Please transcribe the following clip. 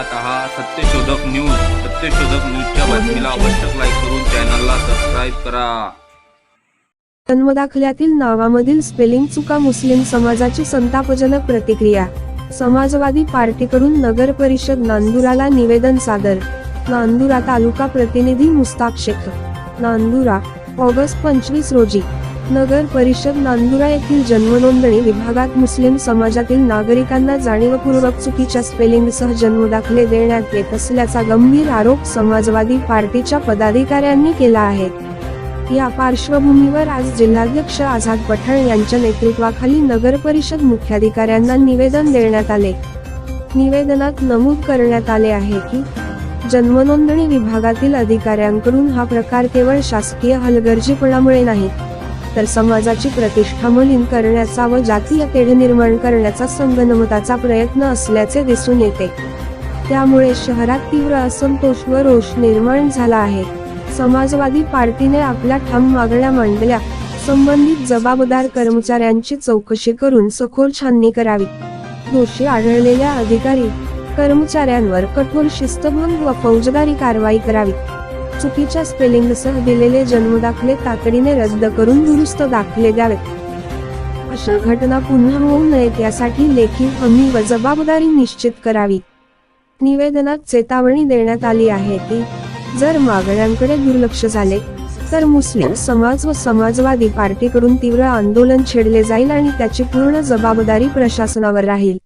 पाहत आहात. सत्यशोधक न्यूज. सत्यशोधक न्यूजच्या बातमीला आवश्यक लाईक करून चॅनलला सबस्क्राईब करा. जन्मदाखल्यातील नावामधील स्पेलिंग चुका मुस्लिम समाजाची संतापजनक प्रतिक्रिया. समाजवादी पार्टीकडून नगर परिषद नांदुराला निवेदन सादर. नांदुरा तालुका प्रतिनिधी मुस्ताक शेख. नांदुरा ऑगस्ट पंचवीस रोजी. नगर परिषद नांदुरा येथील जन्मनोंदणी विभागात मुस्लिम समाजातील नागरिकांना जाणीवपूर्वक चुकीच्या स्पेलिंगसह जन्मदाखले देण्यात येत असल्याचा गंभीर आरोप समाजवादी पार्टीच्या पदाधिकाऱ्यांनी केला आहे. या पार्श्वभूमीवर आज जिल्हाध्यक्ष आझाद पठाण यांच्या नेतृत्वाखाली नगर परिषद मुख्याधिकाऱ्यांना निवेदन देण्यात आले. निवेदनात नमूद करण्यात आले आहे की जन्मनोंदणी विभागातील अधिकाऱ्यांकडून हा प्रकार केवळ शासकीय हलगर्जीपणामुळे नाही तर समाजाची प्रतिष्ठा मलिन करण्याचा व जातीय तेढ निर्माण करण्याचा संगनमताचा प्रयत्न असल्याचे दिसून येते. त्यामुळे शहरात तीव्र असंतोष व रोष निर्माण झाला आहे. समाजवादी पार्टीने आपल्या ठाम मागण्या मांडल्या. संबंधित जबाबदार कर्मचाऱ्यांची चौकशी करून सखोल छाननी करावी. दोषी आढळलेल्या अधिकारी कर्मचाऱ्यांवर कठोर शिस्तभंग व फौजदारी कारवाई करावी. चुकीच्या स्पेलिंगसह दिलेले जन्मदाखले तातडीने रद्द करून दुरुस्त दाखले द्यावेत. अशा घटना पुन्हा होऊ नयेत यासाठी लेखी हमी व जबाबदारी निश्चित करावी. निवेदनात चेतावणी देण्यात आली आहे की जर मागण्यांकडे दुर्लक्ष झाले तर मुस्लिम समाज व समाजवादी पार्टीकडून तीव्र आंदोलन छेडले जाईल आणि त्याची पूर्ण जबाबदारी प्रशासनावर राहील.